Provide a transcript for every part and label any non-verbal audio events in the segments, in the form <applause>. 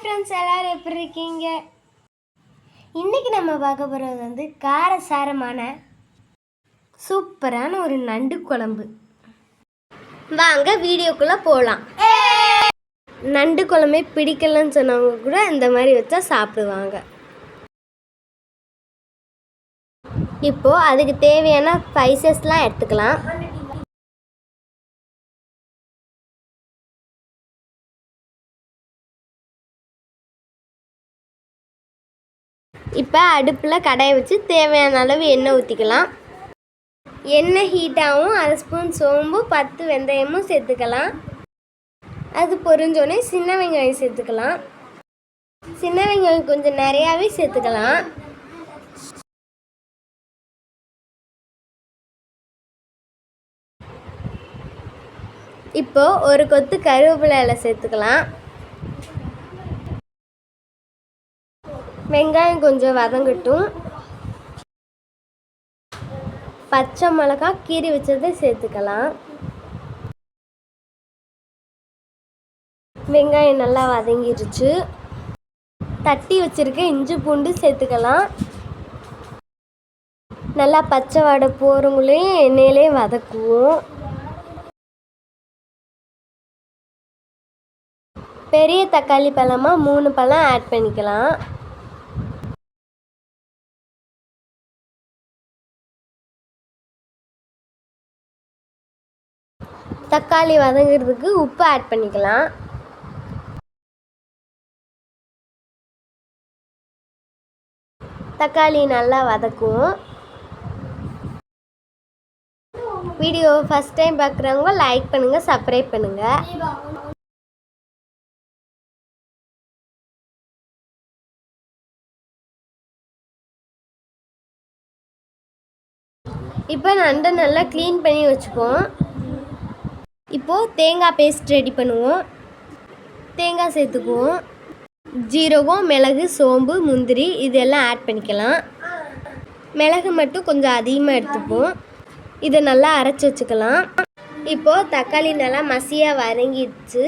Friends எல்லோரும் எப்படி இருக்கீங்க? இன்னைக்கு நம்ம பார்க்க போகிறது வந்து காரசாரமான சூப்பரான ஒரு நண்டு குழம்பு. வாங்க வீடியோக்குள்ளே போகலாம் நண்டு குழம்பே பிடிக்கலன்னு சொன்னவங்க கூட இந்த மாதிரி வச்சா சாப்பிடுவாங்க. இப்போ அதுக்கு தேவையான ஸ்பைசஸ்லாம் எடுத்துக்கலாம். இப்போ அடுப்பில் கடாயை வச்சு தேவையான அளவு எண்ணெய் ஊற்றிக்கலாம் எண்ணெய் ஹீட்டாகவும் அரை ஸ்பூன் சோம்பு பத்து வெந்தயமும் சேர்த்துக்கலாம். அது பொரிஞ்சோடனே சின்ன வெங்காயம் சேர்த்துக்கலாம். சின்ன வெங்காயம் கொஞ்சம் நிறையாவே சேர்த்துக்கலாம். இப்போ ஒரு கொத்து கருவேப்பிலை இலை சேர்த்துக்கலாம். வெங்காயம் கொஞ்சம் வதங்கட்டும். பச்சை மிளகாய் கீறி வச்சதை சேர்த்துக்கலாம். வெங்காயம் நல்லா வதங்கிடுச்சு தட்டி வச்சிருக்க இஞ்சி பூண்டு சேர்த்துக்கலாம். நல்லா பச்சை வடை போகிறவங்களையும் எண்ணெயிலே வதக்குவோம். பெரிய தக்காளி பழமாக மூணு பழம் ஆட் பண்ணிக்கலாம். தக்காளி வதங்குறதுக்கு உப்பு ஆட் பண்ணிக்கலாம். தக்காளி நல்லா வதக்குவோம். வீடியோ ஃபஸ்ட் டைம் பார்க்குறவங்க லைக் பண்ணுங்கள் சப்ஸ்கிரைப் பண்ணுங்கள் இப்போ நண்டை நல்லா க்ளீன் பண்ணி வச்சுப்போம் இப்போது தேங்காய் பேஸ்ட் ரெடி பண்ணுவோம். தேங்காய் சேர்த்துக்குவோம். ஜீரகம் மிளகு சோம்பு முந்திரி இதெல்லாம் ஆட் பண்ணிக்கலாம். மிளகு மட்டும் கொஞ்சம் அதிகமாக எடுத்துப்போம். இதை நல்லா அரைச்சி வச்சுக்கலாம். இப்போது தக்காளி நல்லா மசியாக வதங்கிடுச்சு.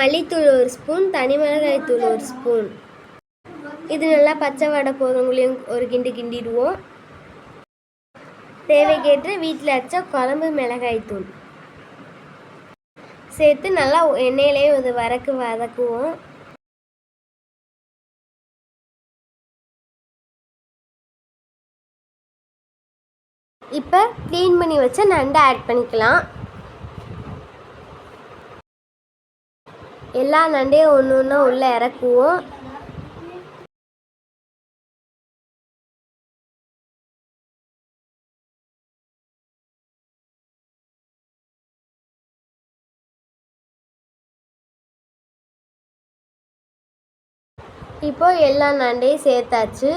மல்லித்தூள் ஒரு ஸ்பூன் தனி மிளகாய் தூள் ஒரு ஸ்பூன். இது நல்லா பச்சை வடை போகிறவங்களையும் ஒரு கிண்டு கிண்டிடுவோம். தேவைக்கேற்று வீட்டில் அரைச்ச குழம்பு மிளகாய் தூள். சேர்த்து நல்லா எண்ணெயிலே இது வரக்கு வதக்குவோம். இப்போ க்ளீன் பண்ணி வச்ச நண்டை ஆட் பண்ணிக்கலாம். எல்லா நண்டையும் ஒன்று ஒன்றா உள்ளே இறக்குவோம். இப்போ எல்லா நண்டையும் சேர்த்தாச்சு.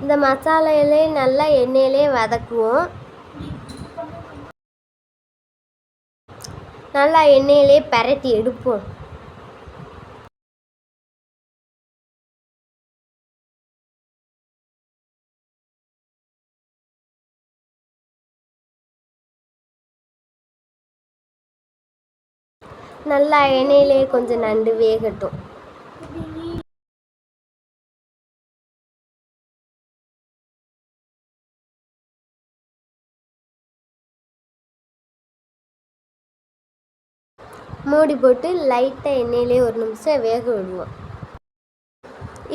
இந்த மசாலையிலே நல்லா எண்ணெயிலே வதக்குவோம். நல்லா எண்ணெயிலே பரட்டி எடுப்போம். நல்லா எண்ணெயிலே கொஞ்சம் நண்டு வேகட்டும். மூடி போட்டு லைட்டாக எண்ணெயிலே ஒரு நிமிஷம் வேக விடுவோம்.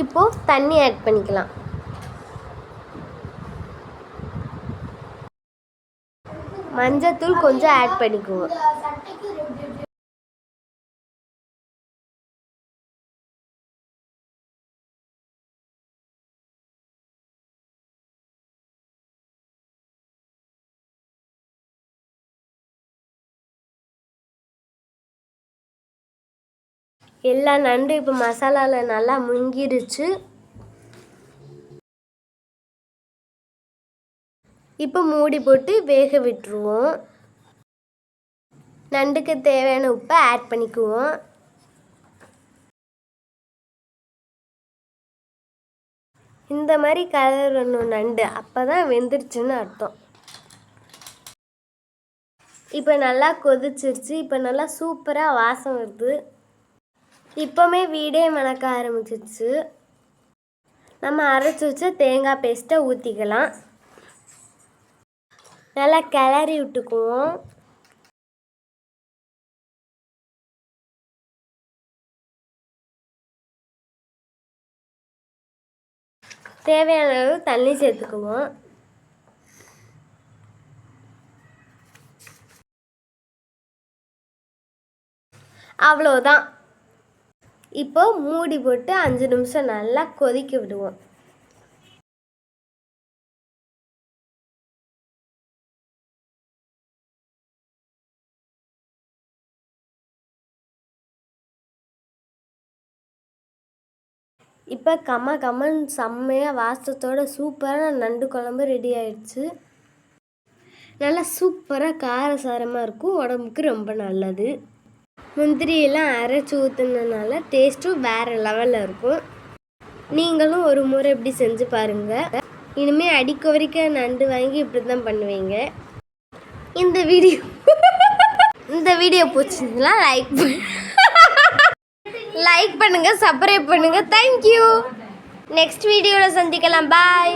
இப்போது தண்ணி ஆட் பண்ணிக்கலாம். மஞ்சத்தூள் கொஞ்சம் ஆட் பண்ணிக்குவோம். எல்லா நண்டு இப்போ மசாலாவில் நல்லா முங்கிருச்சு. இப்போ மூடி போட்டு வேக விட்டுருவோம். நண்டுக்கு தேவையான உப்பை ஆட் பண்ணிக்குவோம். இந்த மாதிரி கலரணும் நண்டு அப்போ தான் வெந்துருச்சுன்னு அர்த்தம். இப்போ நல்லா கொதிச்சிருச்சு. இப்போ நல்லா சூப்பராக வாசம் வருது. இப்போமே வீடே மணக்க ஆரம்பிச்சிச்சு. நம்ம அரைச்சி வச்ச தேங்காய் பேஸ்ட்டை ஊற்றிக்கலாம் நல்லா கிளறி விட்டுக்குவோம். தேவையான அளவு தண்ணி சேர்த்துக்குவோம். அவ்வளோதான். இப்போ மூடி போட்டு அஞ்சு நிமிஷம் நல்லா கொதிக்க விடுவோம். இப்போ கம்ம கம்மன் செம்மையாக வாசத்தோட சூப்பரான நண்டு குழம்பு ரெடி ஆயிடுச்சு. நல்லா சூப்பராக காரசாரமாக இருக்கும். உடம்புக்கு ரொம்ப நல்லது. முந்திரியெல்லாம் அரைச்சி ஊற்றுனதுனால டேஸ்ட்டும் வேறு லெவலில் இருக்கும். நீங்களும் ஒரு முறை இப்படி செஞ்சு பாருங்கள் இனிமேல் அடிக்க வரைக்கும் நண்டு வாங்கி இப்படி தான் பண்ணுவீங்க. இந்த வீடியோ <laughs> இந்த வீடியோ பிடிச்சிருந்துன்னா லைக் லைக் <laughs> பண்ணுங்கள் சப்ஸ்கிரைப் பண்ணுங்கள் தேங்க்யூ நெக்ஸ்ட் வீடியோவில் சந்திக்கலாம். பாய்